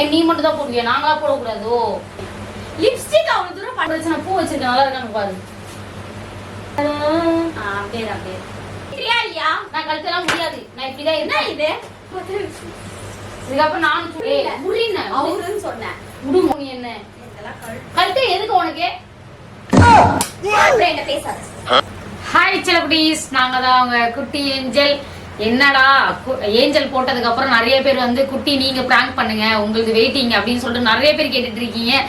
ஏன் நீ மட்டும் தான் போடுவியா? நாங்களா போடக்கூடாதோ? லிப்ஸ்டிக் அவ்வளவு தூரம் பண்ண பிரச்சனை. பூ வச்சிருக்க நல்லா இருக்கான்னு பாரு. அப்படியே அப்படியே சரியா இல்லையா? நான் கழுத்தெல்லாம் முடியாது. நான் இப்படிதான் என்ன இது? இதுக்கப்புறம் நானும். முடின அவருன்னு சொன்னேன். விடுமோ நீ என்ன? கழுத்து எதுக்கு உனக்கு? என்ன பேசாத? ஹாய் செலகுட்டீஸ் நாங்க தான் அவங்க குட்டி ஏஞ்சல். என்னடா கு- ஏஞ்சல் போட்டதுக்கு அப்புறம் நிறைய பேர் வந்து குட்டி நீங்க பிராங்க் பண்ணுங்க உங்களுக்கு வெயிட்டிங் அப்படின்னு சொல்லிட்டு நிறைய பேர் கேட்டுட்டு இருக்கீங்க.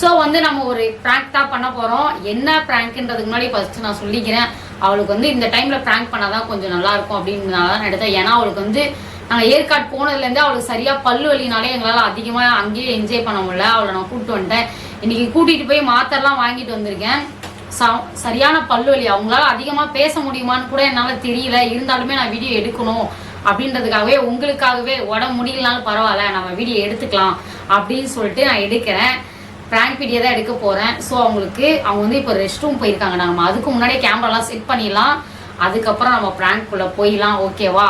ஸோ வந்து நம்ம ஒரு பிராங்க் தான் பண்ண போறோம். என்ன பிராங்க்ன்றதுக்கு முன்னாடி ஃபர்ஸ்ட் நான் சொல்லிக்கிறேன். அவளுக்கு வந்து இந்த டைம்ல பிராங்க் பண்ணாதான் கொஞ்சம் நல்லா இருக்கும் அப்படின்னு தான் எடுத்தேன். ஏன்னா அவளுக்கு வந்து நாங்கள் ஏற்காடு போனதுலேருந்து அவளுக்கு சரியா பல்லு வலினாலே எங்களால் அதிகமாக அங்கேயே என்ஜாய் பண்ண முடியல. அவளை நான் கூப்பிட்டு வந்துட்டேன். இன்னைக்கு கூட்டிட்டு போய் மாத்திரலாம் வாங்கிட்டு வந்திருக்கேன். சரியான பல்லு வலி அவங்களால அதிகமா பேச முடியுமான்னு கூட என்னால தெரியல. இருந்தாலுமே நான் வீடியோ எடுக்கணும் அப்படின்றதுக்காகவே உங்களுக்காகவே உடம்பு முடியலனாலும் பரவாயில்ல நம்ம வீடியோ எடுத்துக்கலாம் அப்படின்னு சொல்லிட்டு நான் எடுக்கிறேன். பிராங்க் வீடியோ தான் எடுக்க போறேன். ஸோ அவங்களுக்கு அவங்க வந்து இப்போ ரெஸ்ட் ரூம் போயிருக்காங்க. நம்ம அதுக்கு முன்னாடியே கேமராலாம் செட் பண்ணிடலாம். அதுக்கப்புறம் நம்ம ப்ராங்க்குள்ளே போயிடலாம். ஓகேவா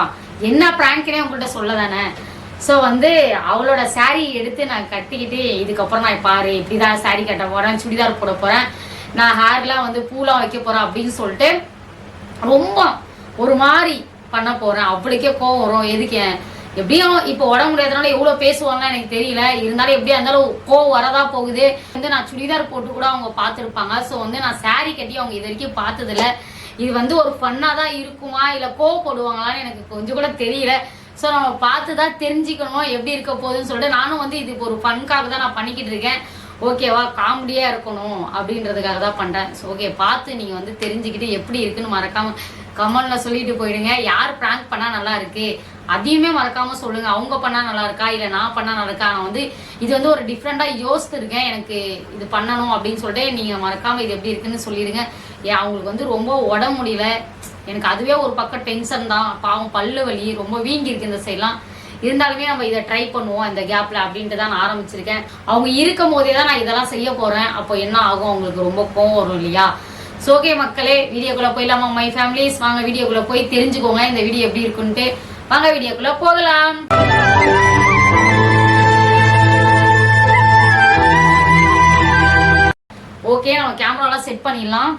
என்ன பிராங்க்னே உங்கள்கிட்ட சொல்ல தானே? ஸோ வந்து அவளோட saree எடுத்து நான் கட்டிக்கிட்டு இதுக்கப்புறம் நான் பாரு இப்படிதான் saree கட்ட போறேன் சுடிதார் போட போறேன். நான் ஹேர்லாம் வந்து பூலாம் வைக்க போறேன் அப்படின்னு சொல்லிட்டு ரொம்ப ஒரு மாதிரி பண்ண போறேன். அவளுக்கே கோவம் வரும். எதுக்கு எப்படியும் இப்போ உடம்பு முடியாதனால எவ்வளோ பேசுவாங்கன்னு எனக்கு தெரியல. இருந்தாலும் எப்படியா இருந்தாலும் கோவம் வரதா போகுது. வந்து நான் சுடிதார் போட்டு கூட அவங்க பார்த்துருப்பாங்க. ஸோ வந்து நான் சாரி கட்டி அவங்க இது வரைக்கும் பார்த்ததில்ல. இது வந்து ஒரு ஃபன்னாக தான் இருக்குமா? இல்லை கோவப்படுவாங்களான்னு எனக்கு கொஞ்சம் கூட தெரியல. ஸோ நம்ம பார்த்து தான் தெரிஞ்சுக்கணும். எப்படி இருக்க போகுதுன்னு சொல்லிட்டு நானும் வந்து இது இப்போ ஒரு ஃபன்காக தான் நான் பண்ணிக்கிட்டு இருக்கேன். ஓகேவா காமெடியா இருக்கணும் அப்படின்றதுக்காக தான் பண்றேன். ஸோ ஓகே பார்த்து நீங்க வந்து தெரிஞ்சுக்கிட்டு எப்படி இருக்குன்னு மறக்காம கமெண்ட்ல சொல்லிட்டு போயிடுங்க. யார் பிராங்க் பண்ணா நல்லா இருக்கு? அதையுமே மறக்காம சொல்லுங்க. அவங்க பண்ணா நல்லா இருக்கா? இல்ல நான் பண்ணா நல்லா இருக்கா? நான் வந்து இது வந்து ஒரு டிஃப்ரெண்டா யோசித்து இருக்கேன் எனக்கு இது பண்ணணும் அப்படின்னு சொல்லிட்டு நீங்க மறக்காம இது எப்படி இருக்குன்னு சொல்லிடுங்க. ஏன் அவங்களுக்கு வந்து ரொம்ப உடம்பு முடியல. எனக்கு அதுவே ஒரு பக்கம் டென்ஷன் தான். பாவம் பல்லு வலி ரொம்ப வீங்கி இருக்கு இந்த சைட்லாம் இருந்தாலுமே நம்ம இதை ட்ரை பண்ணுவோம் இந்த கேப்ல அப்படின்ட்டு தான் நான் ஆரம்பிச்சிருக்கேன். அவங்க இருக்கும் போதே தான் நான் இதெல்லாம் செய்ய போறேன். அப்போ என்ன ஆகும்? அவங்களுக்கு ரொம்ப கோவம் வரும் இல்லையா? சோகே மக்களே வீடியோக்குள்ள போயிடலாமா? மை ஃபேமிலிஸ் வாங்க வீடியோக்குள்ள போய் தெரிஞ்சுக்கோங்க. இந்த வீடியோ எப்படி இருக்குன்ட்டு. வாங்க வீடியோக்குள்ள போகலாம். ஓகே நம்ம கேமராலாம் செட் பண்ணிடலாம்.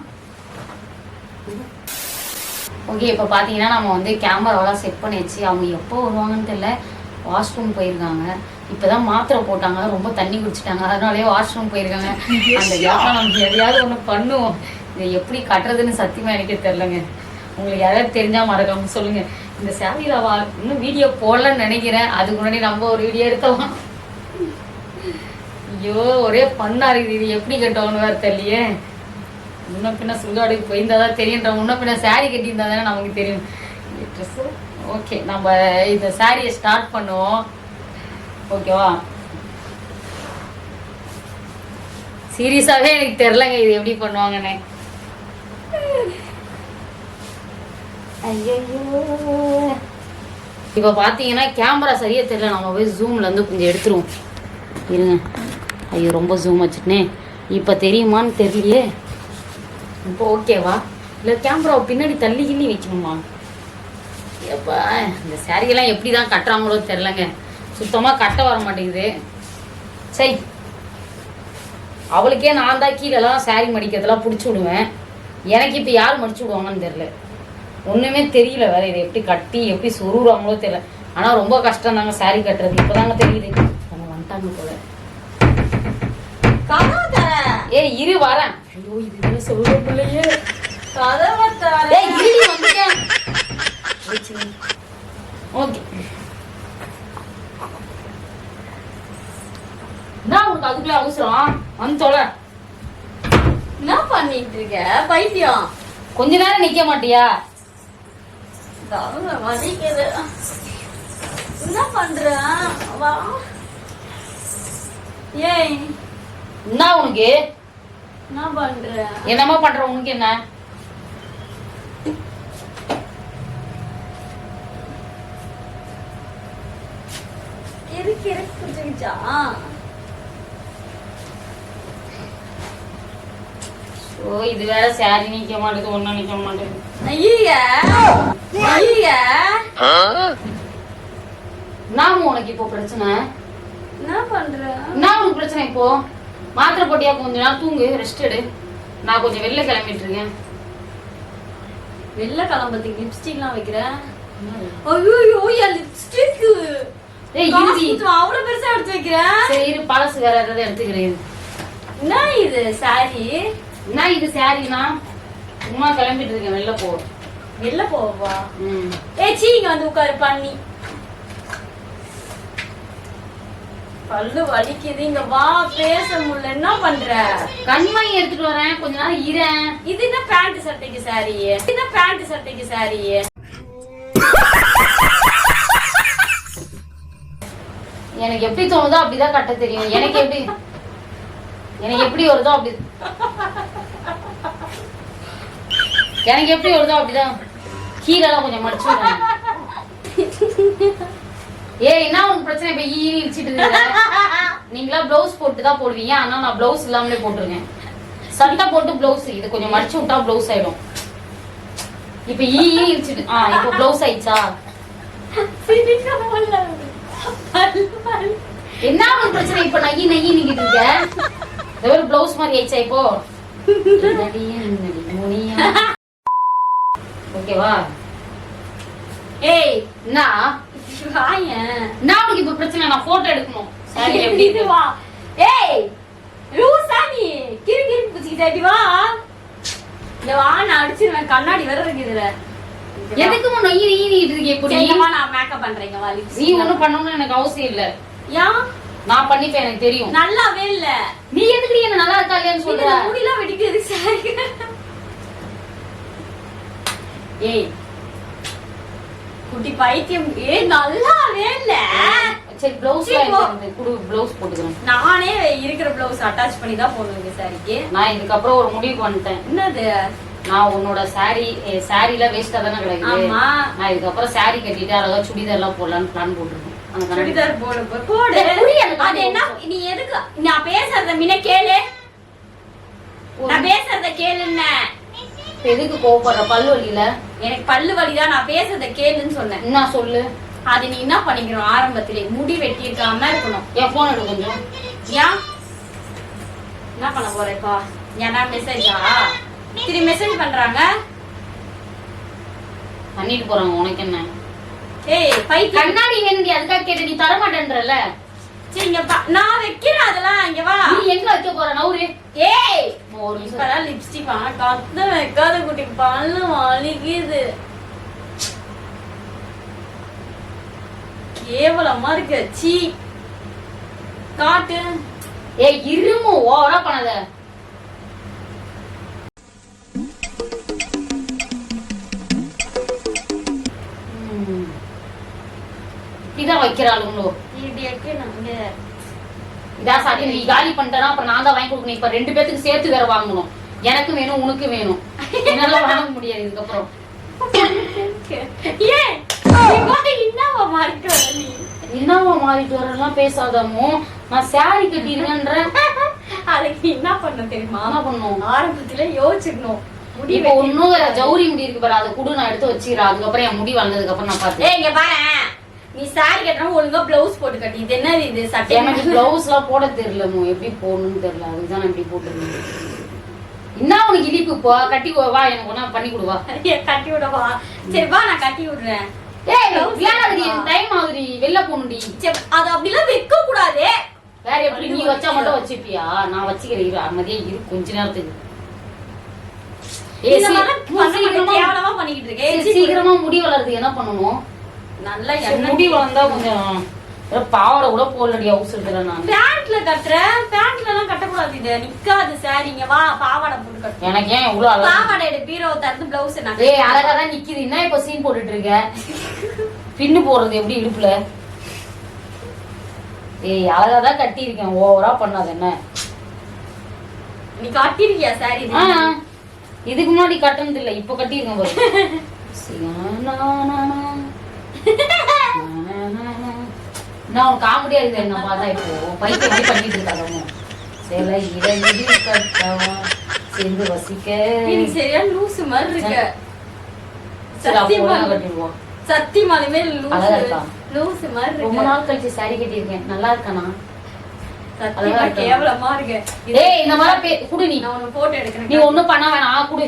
ஓகே இப்போ பார்த்தீங்கன்னா நம்ம வந்து கேமராவெல்லாம் செட் பண்ணியாச்சு. அவங்க எப்போ வருவாங்கன்னு தெரியல. வாஷ்ரூம் போயிருக்காங்க. இப்போதான் மாத்திரை போட்டாங்க. ரொம்ப தண்ணி குடிச்சிட்டாங்க. அதனாலயே வாஷ்ரூம் போயிருக்காங்க. அந்த கேப்ல நம்ம எதையாவது ஒன்று பண்ணுவோம். இதை எப்படி கட்டுறதுன்னு சத்தியமா எனக்கே தெரிலங்க உங்களுக்கு யாராவது தெரிஞ்சா மறக்காம சொல்லுங்க. இந்த சேவையில வா இன்னும் வீடியோ போடலன்னு நினைக்கிறேன். அதுக்கு முன்னாடி நம்ம ஒரு வீடியோ எடுக்கலாம். ஐயோ ஒரே பண்ணா இருக்குது இது எப்படி கட்டணும்னு வேற தெரியலையே. முன்ன பின்ன சுடுகாடு போயிருந்தா தான் தெரியுன்ற முன்ன பின்ன சாரி கட்டியிருந்தா தானே நமக்கு தெரியும். ட்ரெஸ்ஸு ஓகே நம்ம இந்த சாரியை ஸ்டார்ட் பண்ணுவோம். ஓகேவா சீரியஸாகவே எனக்கு தெரிலங்க இது எப்படி பண்ணுவாங்கன்னு. இப்போ பார்த்தீங்கன்னா கேமரா சரியாக தெரியல. நம்ம போய் ஜூம்லேருந்து கொஞ்சம் எடுத்துருவோம். இருங்க. ஐயோ ரொம்ப ஜூம் வச்சுட்டேன் இப்போ தெரியுமான்னு தெரியலையே. இப்போ ஓகேவா இல்லை கேமராவை பின்னாடி தள்ளி கிள்ளி வைக்கணுமா? எப்பா இந்த சாரியெல்லாம் எப்படி தான் கட்டுறாங்களோ தெரிலங்க. சுத்தமாக கட்ட வர மாட்டேங்குது. சரி. அவளுக்கே நான் தான் கீழெல்லாம் சாரி மடிக்கிறதெல்லாம் பிடிச்சி விடுவேன். எனக்கு இப்போ யார் மடிச்சு விடுவாங்கன்னு தெரில ஒன்றுமே தெரியல வேற இதை எப்படி கட்டி எப்படி சொருகுறாங்களோ தெரியல. ஆனால் ரொம்ப கஷ்டம் தாங்க சாரி கட்டுறது. இப்போதாங்க தெரியுது. அவங்க வந்துட்டாங்க போல. ஏய் இரு வரேன். இது என்ன சொல்ற பிள்ளையே. கதவை தர ஏய் இரு வந்துட்டேன். ஓகே. நான் உனக்கு அதுக்குள்ள அவசரம்? வந்து தொலை. என்ன பண்ணிட்டு இருக்க பைத்தியம். கொஞ்ச நேரம் நிக்க மாட்டியா? என்ன பண்ற? வா. ஏய். என்ன உனக்கு? என்னமா பண்ற? உனக்கு என்ன? ஓ இது வேற சாரி நிக்க மாட்டேது ஒன்னும் நிக்க மாட்டேது நாம உனக்கு இப்போ பிரச்சனை. என்ன பண்ற? என்ன உனக்கு பிரச்சனை இப்போ? மாத்திரை போட்டியா கொஞ்ச நேரம் தூங்கு ரெஸ்ட் எடு. நான் கொஞ்சம் வெளில கிளம்பிட்டு இருக்கேன். வெளில கிளம்புறதுக்கு லிப்ஸ்டிக்லாம் வைக்கிறேன் ஐயோ என் லிப்ஸ்டிக் ஏய் இறுதி அவ்வளவு பெருசா எடுத்து வைக்கிறேன் சரி இரு பழசு வேற ஏதாவது எடுத்துக்கிறேன். என்ன இது சாரி என்ன இது சாரினா சும்மா கிளம்பிட்டு இருக்கேன் வெளில போ. வெளில போவா? ம். ஏ சீ இங்க வந்து உட்காரு பண்ணி பல்லு வலிக்குது. இங்க வா பேச முடியல. என்ன பண்ற? கண்மை எடுத்துட்டு வரேன். கொஞ்ச நேரம் இரேன் இது என்ன பேண்ட் சட்டைக்கு சாரி இது பேண்ட் சட்டைக்கு சாரி எனக்கு எப்படி தோணுதோ அப்படிதான் கட்ட தெரியும். எனக்கு எப்படி எனக்கு எப்படி வருதோ அப்படி எனக்கு எப்படி வருதோ அப்படிதான். கீழெல்லாம் கொஞ்சம் மடிச்சு. ஏய் என்ன உனக்கு பிரச்சனை? இப்ப ஈ இடிச்சிட்டு நீங்களா ப்ளவுஸ் போட்டு தான் போடுவீங்க. ஆனா நான் ப்ளவுஸ் இல்லாமலே போட்டுருக்கேன் சட்டை போட்டு ப்ளவுஸ் இது கொஞ்சம் மடிச்சு விட்டா ப்ளவுஸ் ஆயிடும். இப்ப ஈ ஈ இடிச்சிட்டு ஆ இப்ப ப்ளவுஸ் ஆயிடுச்சா? என்ன உனக்கு பிரச்சனை? இப்ப நகி நகி நிக்கிட்டு இருக்க ஒரு ப்ளவுஸ் மாதிரி ஆயிடுச்சா இப்போ? ஓகேவா? ஏய் என்ன? வாயேன் என்ன உனக்கு இப்ப பிரச்சனை நான் போட்டோ எடுக்கணும். சரி எப்படி இது? வா. ஏய் லூசா நீ. கிறு கிறு புடிச்சிக்கிட்டாடி வா. இந்த வா நான் அடிச்சிருவேன். கண்ணாடி வேற இருக்கு இதுல. எதுக்கு உன் நொய்யி நொய்யிட்டு இருக்கே இப்படி சரிங்கம்மா நான் மேக்கப் பண்றேங்க வா நீ லிப்ஸ்டிக் ஒண்ணும் பண்ணணும்னு எனக்கு அவசியம் இல்ல. ஏன் நான் பண்ணிப்பேன் எனக்கு தெரியும். நல்லாவே இல்ல. நீ எதுக்கு என்ன நல்லா இருக்கா இல்லையான்னு சொல்ற? வெடிக்குது சாரி. ஏய் குட்டி பைத்தியம். ஏய் நல்லாவே இல்ல சரி பிளவுஸ். குடு பிளவுஸ் போட்டுக்கிறேன். நானே இருக்கிற பிளவுஸ் அட்டாச் பண்ணி தான் போடுவேங்க சாரிக்கு நான் இதுக்கப்புறம் ஒரு முடிவுக்கு வந்துட்டேன். என்னது? நான் உன்னோட சாரி சாரில வேஸ்டா தானே கிடைக்குது. ஆமா. நான் இதுக்கப்புறம் சாரி கட்டிட்டு அழகா சுடிதார் எல்லாம் போடலாம்னு பிளான் போட்டிருக்கேன். சுடிதார் போடு. போடு. அது என்ன? நீ எதுக்கு? நான் பேசுறத முன்ன கேளு. நான் பேசுறத இப்ப எதுக்கு கோவப்படுற? பல்லு வலியில? எனக்கு பல்லு வலிதான். நான் பேசுறத கேளுன்னு சொன்னேன். என்ன சொல்லு? அது நீ என்ன பண்ணிக்கணும்? ஆரம்பத்திலே முடி வெட்டி இருக்காம இருக்கணும். என் போன் எடு கொஞ்சம். ஏன்? என்ன பண்ண போற இப்போ? ஏன்னா மெசேஜா திரும்பி மெசேஜ் பண்றாங்க? பண்ணிட்டு போறாங்க. உனக்கு என்ன? ஏய் பைத்தியம். கண்ணாடி வேணுடி. அதுக்காக கேட்டு நீ தர மாட்டேன்றல இங்க பா- நான் வைக்கிறேன் அதெல்லாம் இங்க வா. நீ எங்க வைக்க போற நவுரு? ஏய் ஒரு நிமிஷம் இப்பதான் லிப்ஸ்டிக் வாங்க கத்த வைக்காத குட்டி பல்லு வலிக்குது. கேவலமா இருக்கு. சீ காட்டு. ஏய் இருமு ஓவரா பண்ணாத. இதான் வைக்கிறாளுங்களோ? இப்படியாக்கு நாங்க சாரி நீ காலி பண்ணிட்டனா அப்புறம் நான் தான் வாங்கி கொடுக்கணும். இப்ப ரெண்டு பேத்துக்கு சேர்த்து வேற வாங்கணும். எனக்கு வேணும் உனக்கு வேணும். என்னால வாங்க முடியாது இதுக்கப்புறம். ஏன் என்னவா மாறிட்டு வர நீ? என்னவா மாறிட்டு வரலாம் பேசாதமோ நான் சாரி கட்டிருக்கேன்ற அதுக்கு என்ன பண்ண தெரியுமா? என்ன பண்ணும் ஆரம்பத்துல யோசிச்சிடணும். முடி இப்போ வெட்டி இன்னும் வேற ஜவுரி முடி இருக்கு பாரு அதை கூட நான் எடுத்து வச்சுக்கிறேன் அதுக்கப்புறம் என் முடி வளர்ந்ததுக்கு அப்புறம் நான் பார்த்தேன் ஏய் இங்க பாரு. நீ சாரி கட்டணும் ஒழுங்கா பிளவுஸ் போட்டு கட்டி. இது என்னது இது? சட்டை எனக்கு பிளவுஸ் எல்லாம் போட தெரியலமோ எப்படி போடணும்னு தெரியல. அதுதான் நான் இப்படி போட்டுருக்கேன் என்ன உனக்கு இனிப்பு? போ கட்டி வா, எனக்கு ஒண்ணா பண்ணி கொடுவா கட்டி விடவா சரி வா நான் கட்டி விடுறேன். ஏய் விளையாடாதடி எனக்கு டைம் ஆகுதுடி. வெளில போகணும்டி. சரி, அது அப்படிலாம் வைக்க கூடாது வேற எப்படி? நீ வச்சா மட்டும் வச்சுப்பியா? நான் வச்சுக்கிறேன். இரு அமைதியா இரு. கொஞ்ச நேரத்துக்கு. சீக்கிரமா முடி வளர்றதுக்கு என்ன பண்ணணும்? நல்லா முடி வளர்ந்தா கொஞ்சம் பாவாடை கூட போடலடி அவசரத்துல நான். பேண்ட்ல கட்டுறேன் பேண்ட்ல எல்லாம் கட்டக்கூடாது இது. நிக்காது சாரிங்க வா பாவாடை போட்டு கட்டு. எனக்கு ஏன் இவ்வளவு அழகா? பாவாடை பீரோ திறந்து பிளவுஸ் நான் ஏய் அழகா தான் நிக்குது. என்ன இப்ப சீன் போட்டுட்டு இருக்க? பின்னு போடுறது எப்படி இடுப்புல? ஏய் அழகா தான் கட்டி இருக்கேன் ஓவரா பண்ணாத என்ன? நீ கட்டிருக்கியா சாரி இதுக்கு முன்னாடி கட்டினது இல்ல இப்ப கட்டிருக்கேன் பாரு. நான் காமெடியா என்ன பார்த்தா இப்போ பைத்தியம் எப்படி பண்ணிட்டு இருக்காங்க சில இரண்டு கட்டவா சேர்ந்து வசிக்க. சரியா லூசு மாதிரி இருக்க. சத்தியமா கட்டிடுவோம் சத்தியமாலுமே லூசு. இருக்கா? மாதிரி ரொம்ப இருக்க நாள் கழிச்சு சாரி கட்டியிருக்கேன். நல்லா இருக்கானா? சத்தியமா இருக்கா? கேவலமா இருக்கு ஏய் இந்த மாதிரி குடு நீ. நான் போட்டோ எடுக்கிறேன். நீ ஒண்ணும் பண்ண வேணாம். குடு.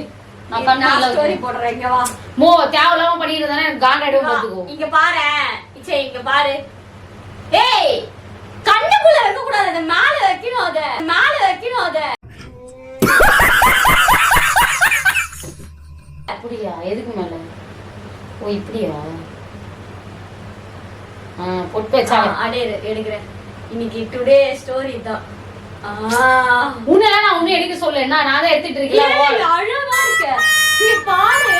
மோ தேவையில்லாம பண்ணிட்டு வா. பாத்துக்கோ இங்க பாரு சரி இங்க பாரு. ஏய் கண்ணுக்குள்ள வைக்க கூடாது அத மேல வைக்கணும் அத. மேல வைக்கணும் அத. அப்படியா? எதுக்கு மேல? ஓ இப்படியா? பொட்டு வச்சா அடே எடுக்கிறேன். இன்னைக்கு டுடே ஸ்டோரி தான். உன்னெல்லாம் நான் ஒண்ணும் எடுக்க சொல்ல என்ன நான் தான் எடுத்துட்டு இருக்கேன். அழகா இருக்கு. இங்க பாரு.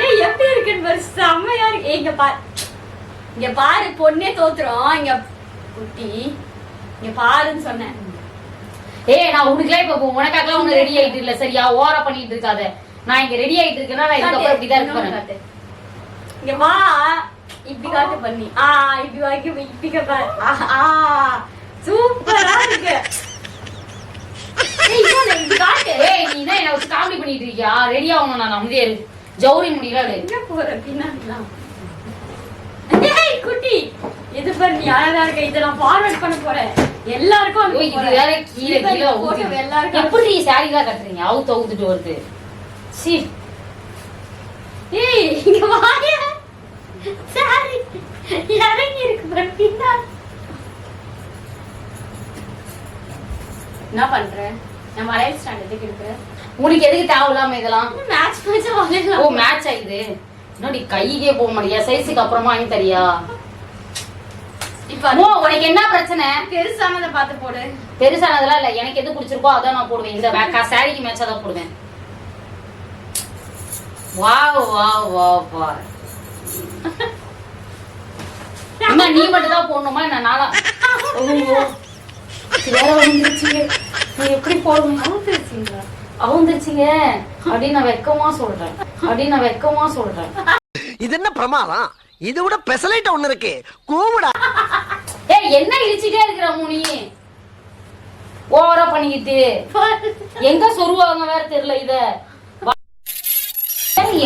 ஏய் எப்படி இருக்குன்னு பாரு. செம்மையா இருக்கு. இங்க பாரு இங்க பாரு பொண்ணே தோத்துறோம் இங்க குட்டி. இங்க பாருன்னு சொன்னேன். ஏய் நான் உனக்குலாம் இப்ப உனக்காகலாம் ஒண்ணு ரெடி ஆயிட்டு இல்ல. சரியா ஓரா பண்ணிட்டு இருக்காத. நான் இங்க ரெடி ஆயிட்டு இருக்கேன்னா நான் இதுக்கப்புறம் இப்படிதான் காட்டு. இங்க வா. இப்படி காட்டு பண்ணி. ஆ இப்படி வாக்கி இப்படி ஆ, ஆ. சூப்பரா இருக்கு ஏய், இன்னொன்னு இப்படி காட்டு ஏய் நீ தான் என்ன வச்சு காமெடி பண்ணிட்டு இருக்கியா? ரெடி ஆகணும் நான் அமைதியா இரு. ஜவுரி முடியல எங்க போற குட்டி இது பாரு நீ அழகா இருக்க. இதை நான் ஃபார்வர்ட் பண்ண போறேன். எல்லாருக்கும் இது. வேற கீழே கீழே. எல்லாருக்கும் எப்படி சாரி எல்லாம் கட்டுறீங்க? அவுத்து அவுத்துட்டு வருது. சி. ஏய் இங்க வாயா. சாரி இறங்கி இருக்கு பாரு பின்னாடி. என்ன பண்ற? நான் வளையல் ஸ்டாண்ட் எதுக்கு எடுக்கிறேன் உனக்கு எதுக்கு தேவையில்லாம இதெல்லாம்? மேட்ச் மேட்ச் ஓ வளையல் மேட்ச் ஆகுது என்னடி கைக்கே போக மாட்டியா? சைஸுக்கு அப்புறமா வாங்கி தரியா? இப்ப ஓ உனக்கு என்ன பிரச்சனை? பெருசானதை பார்த்து போடு. பெருசானதெல்லாம் இல்ல. எனக்கு எது பிடிச்சிருக்கோ அதான் நான் போடுவேன். இந்த வேக்கா சாரிக்கு மேட்சா தான் போடுவேன். வாவ் வாவ் வாவ் வா அம்மா நீ மட்டும் தான் போடணுமா? என்ன நாளா வேற வந்துருச்சுங்க. நீ எப்படி போடுவேன் அவுத்துருச்சுங்களா அவந்துருச்சுங்க. அப்படின்னு நான் வெக்கமா சொல்றேன். அப்படின்னு நான் வெக்கமா சொல்றேன். இது என்ன பிரமாதம்? இது விட பெசலைட் ஒண்ணு இருக்கு. கூவுடா. ஏய் என்ன இழிச்சிட்டே இருக்கிற முனி? ஓவரா பண்ணிக்கிட்டு. எங்க சொருவாங்க வேற தெரியல இத.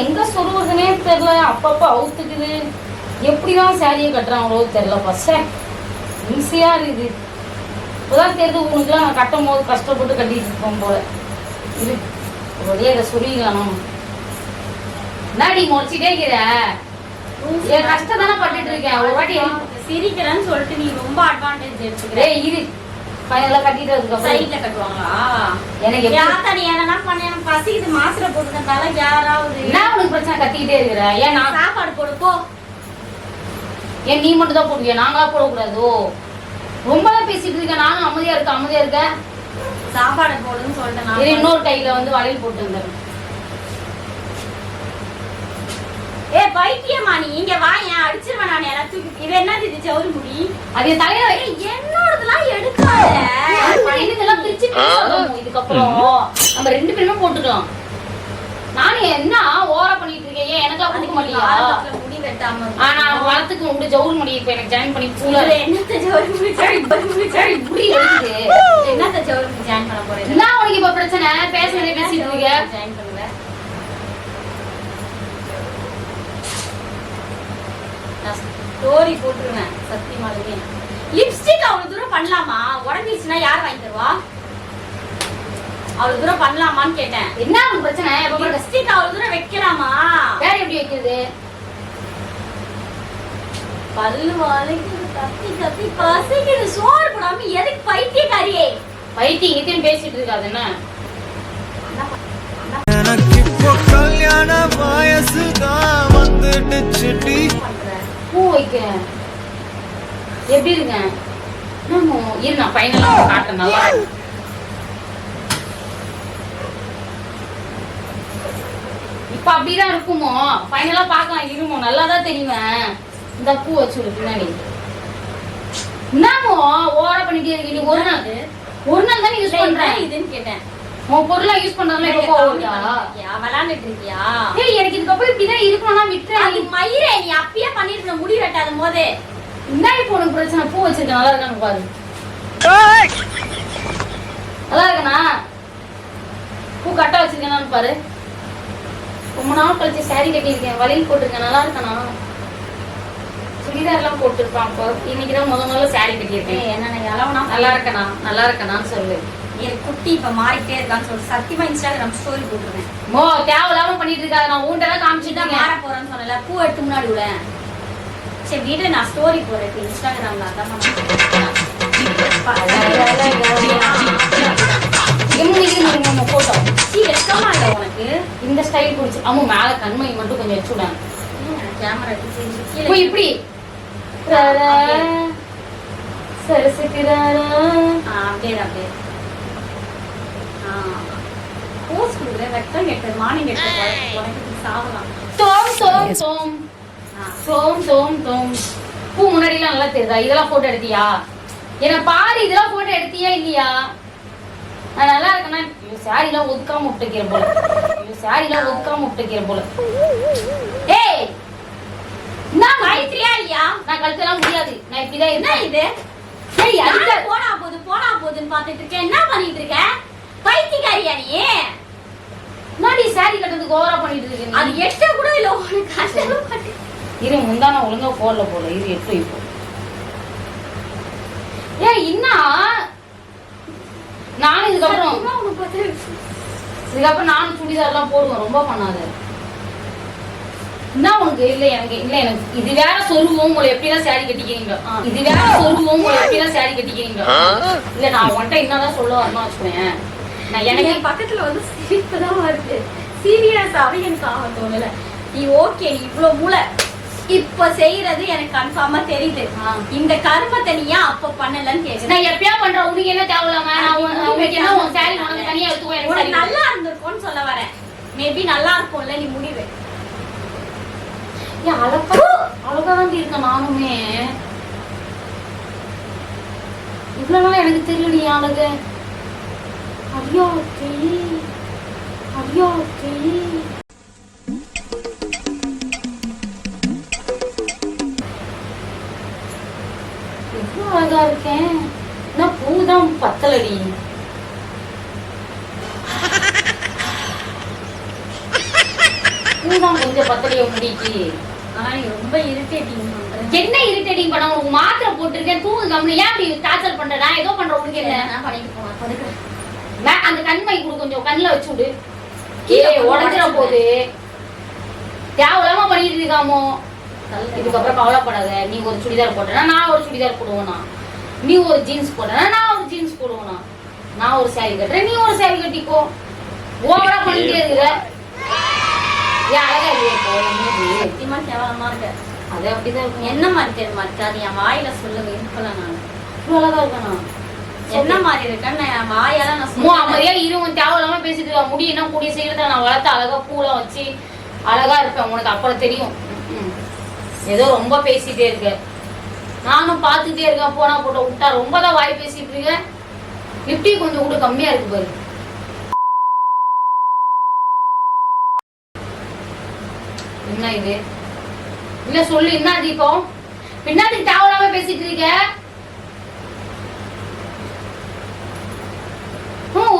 எங்க சொருவுறதுனே தெரியல. அப்பப்ப அவுத்துக்குது. எப்படிதான் சாரியை கட்டுறாங்களோ தெரியல பச ஈஸியா இருக்குது. இப்பதான் தெரியுது உனக்குலாம் நான் கட்டும் போது கஷ்டப்பட்டு கட்டிட்டு இருப்போம் போல. இது ஒரே இதை சொருவிக்கணும் என்னடி முடிச்சிட்டே இருக்கிற? என் கஷ்டம் தானே பட்டுட்டு இருக்கேன்? ஒரு வாட்டி சிரிக்கிறேன்னு சொல்லிட்டு நீ ரொம்ப அட்வான்டேஜ் எடுத்துக்கிற. இரு ஃபைனலா கட்டிட்டு அதுக்கப்புறம் சைட்ல கட்டுவாங்களா? எனக்கு யாத்தா நீ என்ன பண்ண? எனக்கு பசிக்குது மாத்திரை போட்டுக்கிறதால யாராவது என்ன உனக்கு பிரச்சனை கத்திக்கிட்டே இருக்கிற? ஏன் நான் சாப்பாடு போடு போ. ஏன் நீ மட்டும் தான் போடுவியா? நாங்களா போடக்கூடாதோ? ரொம்ப தான் பேசிட்டு இருக்கேன். நானும் அமைதியா இருக்கேன் அமைதியா இருக்கேன். சாப்பாடு போடுன்னு சொல்லிட்டேன். இது நான் இன்னொரு கையில வந்து வளையல் போட்டு வந்துடுறேன். ஏ பைத்தியமா நீ? இங்க வா ஏன் அடிச்சிருவேன் நான் தூக்கி இது என்னது இது? ஜவுரி முடி? அது என் தலையில என்னோடதெல்லாம் எடுக்காத. இதெல்லாம் பிரிச்சு இதுக்கப்புறம் நம்ம ரெண்டு பேருமே போட்டுக்கலாம். நானும் என்ன ஓவரா பண்ணிட்டு இருக்கேன்? ஏன் எனக்கெல்லாம் கொடுக்க மாட்டியா? ஆரம்பத்துல முடி வெட்டாம ஆ, நான் வளர்த்துக்கு உண்டு ஜவுள் முடி இப்ப எனக்கு ஜாயின் பண்ணி பூல என்னத்த ஜவுரி முடி என்னத்த ஜவுரி முடி ஜாயின் பண்ண போறேன் என்ன உனக்கு இப்ப பிரச்சனை? பேச வேண்டிய பேசிட்டு ஜாயின் ஸ்டோரி போட்டுருவேன் சத்தியமாலுமே. லிப்ஸ்டிக் அவ்வளவு தூரம் பண்ணலாமா? உடஞ்சிச்சுன்னா யார் வாங்கி தருவா? அவ்வளவு தூரம் பண்ணலாமான்னு கேட்டேன். என்ன பிரச்சனை? லிப்ஸ்டிக் அவ்வளவு தூரம் வைக்கலாமா? வேற எப்படி வைக்கிறது? பல்லு வளைக்குது கத்தி கத்தி பசிக்குது சோறு போடாம எதுக்கு பைத்தியக்காரியே? பைத்தியம் இத்தியும் பேசிட்டு இருக்காது என்ன? எனக்கு இப்போ கல்யாண வயசுதான் வந்துடுச்சுடி பண்ற பூ வைக்க எப்படி இருக்கேன் இரு நான் ஃபைனலா காட்டுறேன் நல்லா இப்ப அப்படிதான் இருக்குமோ? ஃபைனலா பார்க்கலாம் இருமோ? நல்லா தான் தெரியுவேன் இந்த பூ வச்சு விடு பின்னாடி. என்னமோ ஓட பண்ணிட்டே இருக்கு. நீ ஒரு நாள். ஒரு நாள் தான் யூஸ் பண்றேன் இதுன்னு கேட்டேன். உன் பொருளா யூஸ் பண்றதுல இப்ப விளையாண்டுட்டு இருக்கியா? ஏய் எனக்கு இதுக்கப்புறம் இப்படிதான் இருக்கணும்னா விட்டுறேன். அது மயிரே நீ அப்பயே பண்ணிருக்கணும். முடி வெட்டாத போதே. என்ன இப்போ உனக்கு பிரச்சனை. பூ வச்சிருக்கேன். நல்லா இருக்கான்னு பாரு. நல்லா இருக்கனா? பூ கட்ட வச்சிருக்கேனான்னு பாரு. ரொம்ப நாள் கழிச்சு saree கட்டியிருக்கேன். வளையல் போட்டிருக்கேன். நல்லா இருக்கனா? சுடிதார்லாம் போட்டிருப்பான் இப்போ இன்னைக்கு தான் முத முதல்ல saree கட்டியிருக்கேன். ஏய், என்ன எலவனா நல்லா இருக்கனா நல்லா இருக்கனான்னு சொல்லு. என் குட்டி இப்ப மாறிட்டே இருக்கான்னு சொல்லி. சத்தியமா இன்ஸ்டாகிராம் ஸ்டோரி போட்டுருவேன் மோ தேவையில்லாம பண்ணிட்டு இருக்காத. நான் ஊண்டெல்லாம் காமிச்சிட்டு மாற போறேன்னு சொன்னல பூ எடுத்து முன்னாடி விட. சரி வீடு நான் ஸ்டோரி போடுறேன். இப்ப இன்ஸ்டாகிராம்ல அதான் போட்டோ சீ வெக்கமா இல்ல உனக்கு? இந்த ஸ்டைல் பிடிச்சி. அம்மா மேல கண்மை மட்டும் கொஞ்சம் வச்சு விடாங்க கேமரா இப்படி. சரசுக்கிறாரா ஆ, அப்படியே அப்படியே. போஸ் கெட்டது மார்னிங் கெட்டது. உனக்கு சாவலாம் தோம் தோம் தோம். ஆ, தோம் தோம் தோம். பூ முன்னாடிலாம் நல்லா தெரியுதா? இதெல்லாம் போட்டோ எடுத்தியா? என்ன பாரு இதெல்லாம் போட்டோ எடுத்தியா இல்லையா? நான் நல்லா இருக்கேன்னா சாரிலாம் ஒதுக்காம விட்டுக்கிற போல. சாரிலாம் ஒதுக்காம விட்டுக்கிற போல. ஏய் என்ன மைத்ரியா இல்லையா? நான் கழுத்தெல்லாம் முடியாது. நான் இப்படிதான் என்ன இது? ஏய் அதுக்கு நான் போனா போகுது போனா போகுதுன்னு பாத்துட்டு இருக்கேன். என்ன பண்ணிட்டு இருக்க? பைத்தியக்காரியா நீ? முன்னாடி சாரி கட்டுறதுக்கு ஓவரா பண்ணிட்டு இருக்கேன். அது எட்ட கூட இல்ல உனக்கு கட்டு. இரு முந்தான ஒழுங்கா போடல போல. இது எட்டு இப்போ ஏய் இன்னா? நானும் இதுக்கப்புறம் இதுக்கப்புறம் நானும் சுடிதார்லாம் போடுவேன். ரொம்ப பண்ணாத. என்ன உனக்கு இல்ல எனக்கு இல்ல எனக்கு இது வேற சொல்லுவோம் உங்களை எப்படிலாம் சாரி கட்டிக்கிறீங்க இது வேற சொல்லுவோம் உங்களை எப்படிலாம் சாரி கட்டிக்கிறீங்க இல்ல நான் உன்கிட்ட என்னதான் சொல்ல வரணும் வச்சுக்கோயேன். நான் எனக்கு எனக்கு என் பக்கத்துல வந்து சிரிப்பு தான் வருது. சீரியஸாவே எனக்கு ஆக தோணல. நீ ஓகே நீ இவ்வளவு மூளை. இப்ப செய்யறது எனக்கு கன்ஃபார்மா தெரியுது. இந்த கர்மத்தை நீ ஏன் அப்ப பண்ணலன்னு கேக்குறேன். நான் எப்பயா பண்றேன்? உனக்கு என்ன தேவையில்லாம? நான் உனக்கு என்ன உன் சாரி உனக்கு தனியா எடுத்துக்கோ நல்லா இருந்திருக்கும்னு சொல்ல வரேன். மேபி நல்லா இருக்கும்ல நீ முடிவு. ஏன் அழகா அழகா தான் இருக்கேன் நானுமே. இவ்வளவு நாள் எனக்கு தெரியல அழகு. ஐயோ ஐயோ எவ்வளவு அழகா இருக்கேன். நான் பூதான் பத்தலடி. பூதான் கொஞ்சம் பத்தலைய முடிக்கு. நீ ரொம்ப இரிட்டேட்டிங் என்ன இரிட்டேட்டிங் பண்ண உனக்கு மாத்திரை போட்டிருக்கேன் தூங்கு கம்மி ஏன் அப்படி டார்ச்சர் பண்ற நான் ஏதோ பண்ற உனக்கு என்ன? என்ன பண்ணிட்டு போனா படுக்கிறேன். நான் அந்த கண்மை கொடு கொஞ்சம் கண்ணுல வச்சு விடு கீழே உடஞ்சிட. போகுது தேவையில்லாம பண்ணிட்டு இருக்காமோ? இதுக்கப்புறம் கவலைப்படாத. நீ ஒரு சுடிதார் போட்டனா நான் ஒரு சுடிதார் போடுவேனா? நீ ஒரு ஜீன்ஸ் போட்டனா நான் ஒரு ஜீன்ஸ் போடுவேனா? நான் ஒரு saree கட்டுறேன் நீ ஒரு saree கட்டிக்கோ. ஓவரா பண்ணிட்டே இருக்கிற ஏன் அழகா இல்லையா இப்போ என் மூஞ்சி? சத்தியமா கேவலமா இருக்கு. அது அப்படிதான் இருக்கும். என்ன மாதிரி தெரியுமா இருக்கு? அது என் வாயில சொல்ல விரும்பல நான். இவ்வளவு அழகா என்ன மாதிரி இருக்கன்னு என் வாயால நான் அமைதியா இருவன் தேவையில்லாம பேசிட்டு முடியும்னா கூடிய சீக்கிரத்துல நான் வளர்த்து அழகா பூலாம் வச்சு அழகா இருப்பேன். உனக்கு அப்புறம் தெரியும். ஏதோ ரொம்ப பேசிட்டே இருக்க. நானும் பார்த்துட்டே இருக்கேன். போனா போட்ட விட்டா ரொம்ப தான் வாய் பேசிட்டு இருக்க. லிப்டி கொஞ்சம் கூட கம்மியா இருக்கு பாரு. என்ன இது? இல்ல சொல்லு என்ன தீபம்? பின்னாடி தேவையில்லாம பேசிட்டு இருக்க?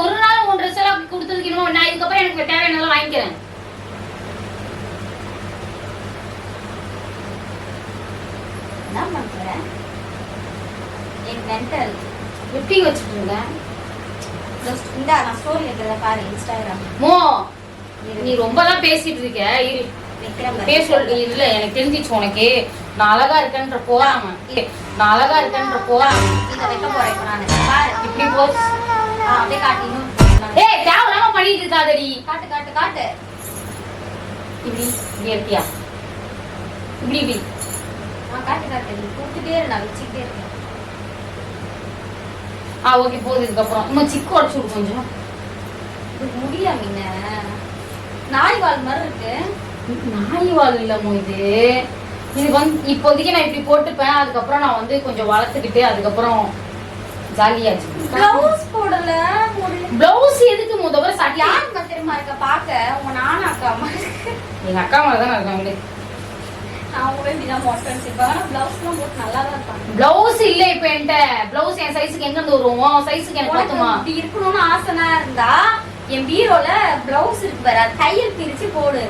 ஒரு நாள் உன் ட்ரெஸ் எல்லாம் கொடுத்ததுக்கு இன்னும் நான் இதுக்கப்புறம் எனக்கு தேவையானதெல்லாம் வாங்கிக்கிறேன். என்ன பண்ற? என் மென்டல் வச்சுட்டு இருந்தேன் இந்த நான் ஸ்டோரி வைக்கிறத பாரு இன்ஸ்டாகிராம் மோ நீ ரொம்ப தான் பேசிட்டு இருக்க. இரு. சொல்லு இல்ல எனக்கு தெரிஞ்சிச்சு உனக்கு. நான் அழகா இருக்கேன்ற போறாம நான் அழகா இருக்கேன்ற போறாம இத வைக்க போறேன் இப்ப நானு பாரு. இப்படி போச்சு. அப்படியே காட்டு இன்னும் ஏய் தேவையில்லாம பண்ணிட்டு இருக்காதடி. காட்டு காட்டு காட்டு. இப்படி இப்படி இருக்கியா? இப்படி இப்படி. ஆ காட்டு காட்டு. நீ கொடுத்துட்டே இரு நான் வச்சுக்கிட்டே இருக்கேன். ஆ ஓகே போகுது இதுக்கப்புறம். இன்னும் சிக்கு உடச்சு விடு கொஞ்சம். இது முடியா மீன நாய் வால் மாதிரி இருக்கு. நாய் இல்லமோ இது? இது வந்து இப்போதைக்கு நான் இப்படி போட்டுப்பேன் அதுக்கப்புறம் நான் வந்து கொஞ்சம் வளர்த்துக்கிட்டு அதுக்கப்புறம் ஜாலியாச்சு பிளவுஸ் போடல பிளவுஸ் எதுக்கு முதல்ல சட்டியா யாருங்க தெரியுமா இருக்க? பாக்க உங்க நானா அக்கா அம்மா எங்க அக்கா மேல தான் இருக்காங்க பிளவுஸ் இல்ல இப்ப என்கிட்ட. பிளவுஸ் என் சைஸுக்கு எங்க இருந்து வரும்? சைஸுக்கு எனக்கு பத்துமா இப்படி இருக்கணும்னு ஆசைனா இருந்தா என் பீரோல பிளவுஸ் இருக்கு பாரு. தையல் பிரிச்சு போடு.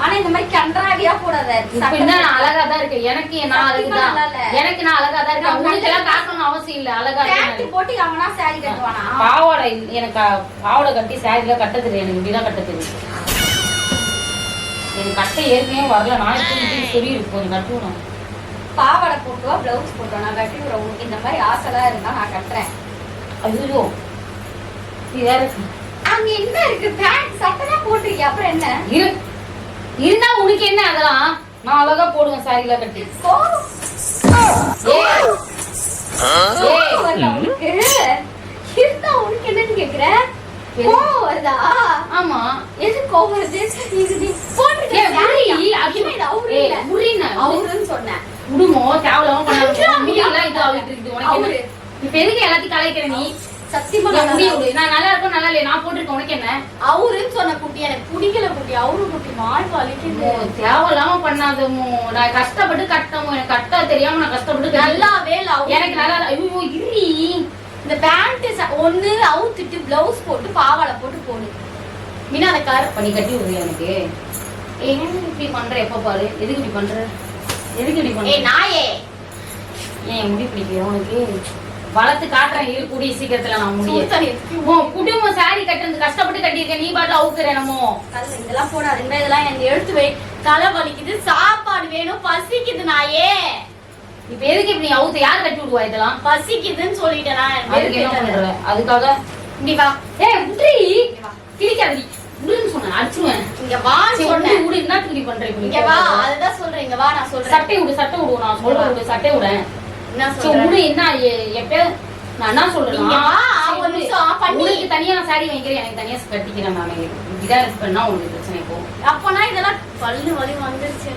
ஆனா இந்த மாதிரி கன்றாவியா போடாத இப்ப என்ன நான் அழகா தான் இருக்கேன் எனக்கு நான் அழகுதான். எனக்கு நான் அழகா தான் இருக்கேன் உங்களுக்கு எல்லாம் காக்கணும் அவசியம் இல்ல. அழகா பேண்ட் போட்டு அவனா சாரி கட்டுவானா? பாவாடை எனக்கு பாவாடை கட்டி சாரில கட்ட தெரியும் எனக்கு இப்படிதான் கட்ட தெரியும். எனக்கு கட்ட ஏற்கனவே வரல. நாளைக்கு சொல்லி கொஞ்சம் கட்டுவோம் பாவாடை போட்டுவா பிளவுஸ் போட்டுவா. நான் கட்டி உனக்கு இந்த மாதிரி ஆசைலாம் இருந்தா நான் கட்டுறேன். ஐயோ. இது வேற இருக்கு. அங்க என்ன இருக்கு? பேண்ட் சட்டை தான் அப்புறம் என்ன? இரு. இருந்தா உனக்கு என்ன அதெல்லாம்? நான் அழகா போடுவேன் சாரில கட்டி. இருந்தா உனக்கு என்னன்னு கேக்குற? கோவம் வருதா? ஆமா. எது கோவம் வருது? இது நீ. அவருன்னு சொன்னேன். விடுமோ தேவலாம் இது இருக்குது. உனக்கு இப்ப எதுக்கு எல்லாத்தையும் கலைக்கிற நீ? சத்தியமா நான் நல்லா இருக்கும் நல்லா இல்லையா? நான் போட்டிருக்கேன் உனக்கு என்ன? அவருன்னு சொன்ன குட்டி எனக்கு பிடிக்கல குட்டி. அவரு குட்டி மால் வலிக்குது மோ, தேவையில்லாம பண்ணாதமோ நான் கஷ்டப்பட்டு கட்டமோ எனக்கு கட்ட தெரியாம நான் கஷ்டப்பட்டு நல்லாவே இல்ல. எனக்கு நல்லா ஐயோ இரி. இந்த பேண்ட் ஒண்ணு அவுத்துட்டு பிளவுஸ் போட்டு பாவாடை போட்டு போடு. மீனா அந்த கரு பண்ணி கட்டி விடுறியா எனக்கு? ஏன் இப்படி பண்ற? எப்ப பாரு? எதுக்கு இப்படி பண்ற? எதுக்கு இப்படி பண்ற? நாயே. ஏன் முடி பிடிக்கல உனக்கு? வளர்த்து காட்டுறேன் இரு கூடிய சீக்கிரத்துல நான் முடிய சூத்தனி இருக்கு. உன் குடும்பம் சாரி கட்டுறது கஷ்டப்பட்டு கட்டியிருக்க நீ பாட்டு அவுக்குற என்னமோ? கல்லு, இதெல்லாம் போடாது இதெல்லாம் எனக்கு எடுத்து வை. தலை வலிக்குது சாப்பாடு வேணும் பசிக்குது நாயே. இப்ப எதுக்கு இப்படி அவுத்து யார் கட்டி விடுவா இதெல்லாம்? பசிக்குதுன்னு சொல்லிட்டேன் அதுக்காக? இங்க வா. ஏய் விட்ரி. கிழிக்காதடி விடுன்னு சொன்னேன் அடிச்சுவேன் இங்க வா சொன்னேன். விடு, என்ன இப்படி பண்ற இப்ப நீ? இங்க வா அதுதான் சொல்றேன் இங்க வா நான் சொல்றேன். சட்டை விடு சட்டை விடு நான் சொல்றேன் சட்டை விட என்ன என்ன எ- எப்ப நான் என்ன சொல்றேன் தனியா நான் சாரி வாங்கிக்கிறேன் எனக்கு தனியா கட்டிக்கிறேன் நான் இப்படிதான் இது பண்ணா உங்களுக்கு பிரச்சனை இப்போ அப்பனா இதெல்லாம் பல்லு வலி வந்துருச்சு.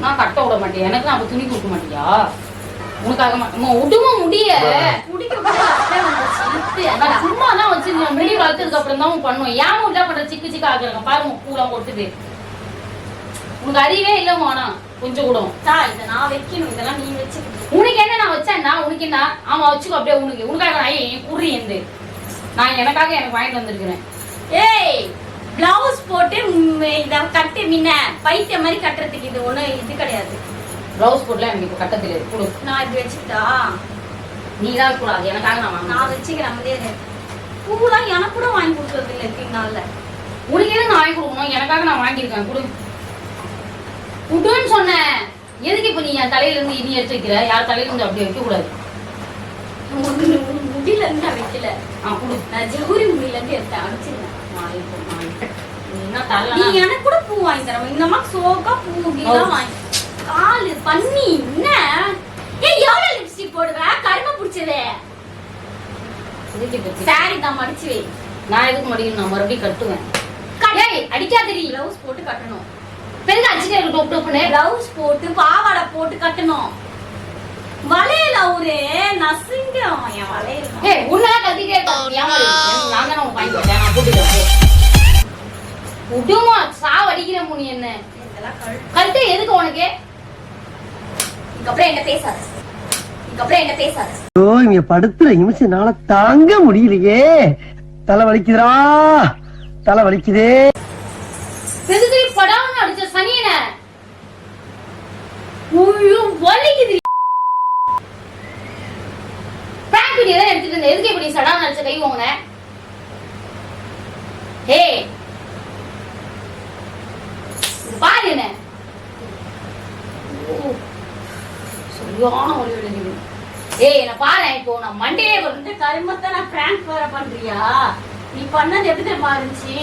நான் கட்ட விட மாட்டேன். எனக்கு அப்ப துணி கொடுக்க மாட்டியா? உனக்காக விடுமா முடிய. நான் சும்மா தான் வச்சிருக்கேன் முடி வளர்த்ததுக்கு அப்புறம் தான் பண்ணுவேன் ஏன் விட்டா பண்ற சிக்கு சிக்கு ஆக்குறேன் பாருங்க பூலாம் கொடுத்துட்டு உனக்கு அறிவே இல்ல ஆனா கொஞ்சம் கூட தா, இதை நான் வைக்கணும். இதெல்லாம் நீ வச்சுக்கிட்டு உனக்கு என்ன நான் வச்சேன்னா உனக்கு என்ன? ஆமா வச்சுக்கோ அப்படியே உனக்கு. உனக்காக நான் ஏன் குறி எந்து நான் எனக்காக எனக்கு வாங்கிட்டு வந்திருக்கிறேன். ஏய் பிளவுஸ் போட்டு இத கட்டு முன்ன. பைத்திய மாதிரி கட்டுறதுக்கு இது ஒண்ணு இது கிடையாது. ப்ளவுஸ் போட்டுல எனக்கு இப்ப கட்ட தெரியாது கொடு. நான் இது வச்சுக்கிட்டா? நீ தான் கூடாது எனக்காக நான் நான் வச்சுக்கிறேன் அமைதியா பூலாம் எனக்கு கூட வாங்கி கொடுக்கறது இல்லை இருக்கீங்கனால உனக்கு எதுக்கு நான் வாங்கி கொடுக்கணும்? எனக்காக நான் வாங்கியிருக்கேன். கொடு. விட்டுன்னு சொன்னேன் எதுக்கு இப்ப நீ என் தலையில இருந்து இனி எடுத்து வைக்கிற? யார் தலையில இருந்து அப்படி வைக்க கூடாது முடியல இருந்து நான் வைக்கல. ஆ கொடு. நான் ஜவுரி முடியல இருந்து எடுத்தேன் அடிச்சிருந்தேன் நீ எனக்கு கூட பூ வாங்கி தரமா இந்த மாதிரி பூ இப்படிலாம் வாங்கி காலு பண்ணி என்ன? ஏய் எவ்வளவு லிப்ஸ்டிக் போடுவ? கரும பிடிச்சதே. சாரி தான் மடிச்சு வை. நான் எதுக்கு மடிக்கணும்? நான் மறுபடியும் கட்டுவேன். அடிக்காதடி. பிளவுஸ் போட்டு கட்டணும். பெருங்க அடிச்சுட்டே இருக்கு டொப் டொப்னு பிளவுஸ் போட்டு பாவாடை போட்டு கட்டணும். வளையல ஒரு நசுங்கம் என் வளையல் ஏய் உன்னெல்லாம் கத்திட்டே இருக்க நான் தானே வாங்கி கொடுத்தேன். நான் போட்டுக்கிறேன் விடுமா சாவ் அடிக்கிற முனி என்ன? கழுத்து எதுக்கு உனக்கு? இதுக்கப்புறம் என்ன பேசாத. இதுக்கப்புறம் என்ன பேசாத. இங்க படுத்துற நிமிஷம்னால தாங்க முடியலையே. தலை வலிக்குதுடா. தலை வலிக்குதே எதுக்கு படாம அடிச்ச சனியன ஐயோ வலிக்குது. பிராங்க் வீடியோ தான் எடுத்துட்டு இருந்தேன் எதுக்கு இப்படி சடான அடிச்ச கை வாங்கின ஏய் பாரு என்ன? ஓ, சரியான வலி வலிக்குது. ஏய் நான் பாரு இப்போ நான் மண்டே இந்த கருமத்தை நான் பிராங்க் வேற பண்றியா? நீ பண்ணது எப்படி தெரியுமா இருந்துச்சு?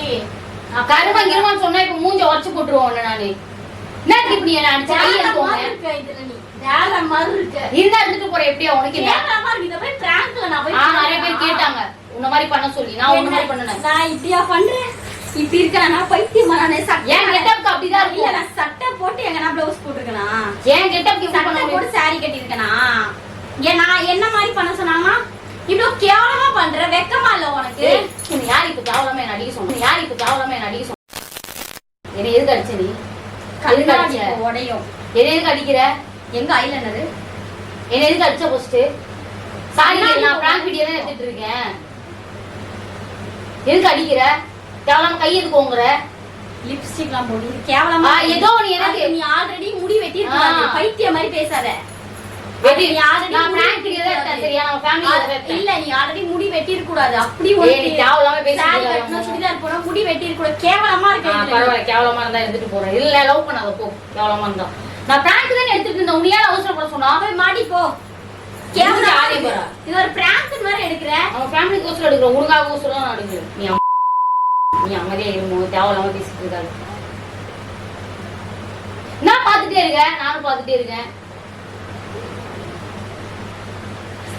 நான் கருமா கிருமான்னு சொன்னா இப்ப மூஞ்ச உடச்சு போட்டுருவோம் உன்னை நானு இப்படி என்ன அடிச்ச? கை வேற எடுக்கோங்க மாதிரி இருக்க இதுல நீ. வேற மாதிரி இருக்க. இருந்தா எடுத்துட்டு போற எப்படியா? உனக்கு இருக்கு. நான் ஆ நிறைய பேர் கேட்டாங்க. உன்ன மாதிரி பண்ண சொல்லி. நான் உன்ன மாதிரி பண்ணனேன் நான் இப்படியா பண்றேன்? இப்படி இருக்கேன். நான் பைத்தியமா? நானே கெட்டப்க்கு அப்படிதான் இல்ல இருக்கும் நான் சட்டை போட்டு எங்க நான் பிளவுஸ் போட்டிருக்கேனா? என் கெட்டப்க்கு சட்டை போட்டு saree கட்டியிருக்கேனா? ஏன் நான் என்ன மாதிரி பண்ண சொன்னாங்கன்னா இவ்வளவு கேவலமா பண்ற? வெக்கமா இல்ல உனக்கு. யார் இப்ப கேவலமா என்ன அடிக்க சொன்ன? யார் இப்ப கேவலமா என்ன அடிக்க சொன்ன? என்ன எதுக்கு அடிச்ச நீ? கண்ணாடி உடையும். என்ன எதுக்கு அடிக்கிற? எங்க ஐலனரு என்ன எதுக்கு அடிச்ச ஃபர்ஸ்ட் சாரி நான் பிராங்க் வீடியோ தான் எடுத்துட்டு இருக்கேன். எதுக்கு அடிக்கிற? கேவலமா கை எதுக்கு ஓங்குற? லிப்ஸ்டிக்லாம் போட்டு இது கேவலமா ஏதோ ஒண்ணு எனக்கு- நீ ஆல்ரெடி முடி வெட்டி. பைத்திய மாதிரி பேசாத. வெட்டி- நீ நான் முடி prank வெட்டி தான் எடுத்தேன், இருக்காது. சரியா? நம்ம family ல தான் எடுத்தேன். இல்ல நீ ஆல்ரெடி முடி வெட்டி இருக்க கூடாது அப்படி நீ பேசிட்டு. சுடிதார் போனா முடி வெட்டி இருக்க கூடாது கேவலமா இருக்கு. பரவாயில்ல கேவலமா இருந்தா எடுத்துட்டு போறேன். இல்ல லவ் பண்ணாத போ. கேவலமா இருந்தா. நான் தானே எடுத்துட்டு இருந்தேன் உன்னை ஏன் அவசரப்பட சொன்னா. போய் மாடி போ. ஆடி. போறா? இது ஒரு பிராங்க் மாதிரி எடுக்கிற. அவன் ஃபேமிலி கோசம் எடுக்கிற உனக்காக தான் நான் எடுக்கிறேன் நீ நீ அமைதியா இருமோ பேசிட்டு இருக்காது. நான் பாத்துட்டே இருக்கேன். நானும் பாத்துட்டே இருக்கேன் சரி, ஆமா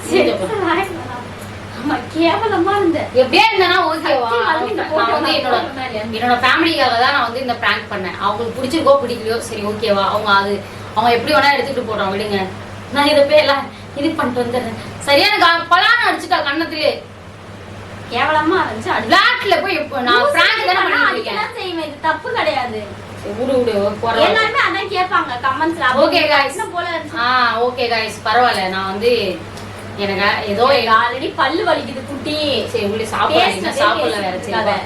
கேவலமா இருந்த எப்படியே இருந்தானா ஓகேவா சத்தியமா அது நீங்க நான் வந்து போட்டோ என்னோட நான் போட்டோ என்னோட ஃபேமிலிக்காக தான் நான் வந்து இந்த பிராங்க் பண்ணேன். அவங்களுக்கு பிடிச்சிருக்கோ பிடிக்கலையோ சரி ஓகேவா அவங்க அது அவங்க எப்படி வேணா எடுத்துட்டு போறோம் விடுங்க. நான் இதை பண்ணிட்டு வந்துடுறேன். சரியான பலான்னு அடிச்சுட்டா கண்ணத்திலே கேவலமா இருந்துச்சு போய் இப்போ நான் பிராங்க் தானே செய்வேன். இது தப்பு கிடையாது. சரி, விடு விடு போறேன் எல்லாருமே அதான் கேட்பாங்க கமெண்ட்ஸ்ல போல ஆ ஓகே காய்ஸ் பரவாயில்ல. நான் வந்து எனக்கு ஏதோ ஆல்ரெடி பல்லு வலிக்குது குட்டி. சரி விடு சாப்பிடலாம் பேசுனதே இன்னும் சாப்பிடல வேற. சரி.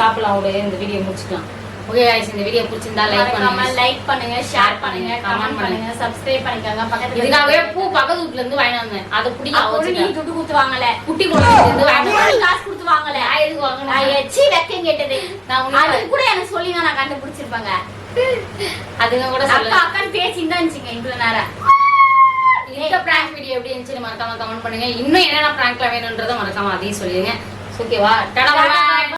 சாப்பிடலாம் விடு. இந்த வீடியோ முடிச்சுக்கலாம் ஓகே காய்ஸ் இந்த வீடியோ பிடிச்சிருந்தா லைக் பண்ணுங்க. லைக் பண்ணுங்க ஷேர் பண்ணுங்க கமெண்ட் பண்ணுங்க சப்ஸ்கிரைப் பண்ணிக்கோங்க. பக்கத்துல இதுக்காகவே பூ பக்கத்து வீட்டுல இருந்து வாங்கிட்டு வந்தேன். அதை பிடிக்க அப்போ நீ துட்டு குத்து வாங்கல குட்டி குழந்தைல இருந்து வந்தேன். காசு கொடுத்து வாங்கல நான் எதுக்கு நான் வாங்கினேன் எச்சி வெக்கம் கேட்டது. நான் அது கூட எனக்கு சொல்லி தான் நான் கண்டுபிடிச்சிருப்பாங்க. அதுங்க கூட அக்கா அக்கான்னு பேசிட்டு தான் இருந்துச்சுங்க இவ்வளவு நேரம். இந்த பிராங்க் வீடியோ எப்படி இருந்துச்சு மறக்காம கமெண்ட் பண்ணுங்க. இன்னும் என்னென்ன பிராங்க்ல வேணும்ன்றதை மறக்காம அதையும் சொல்லுங்க ஓகேவா டடா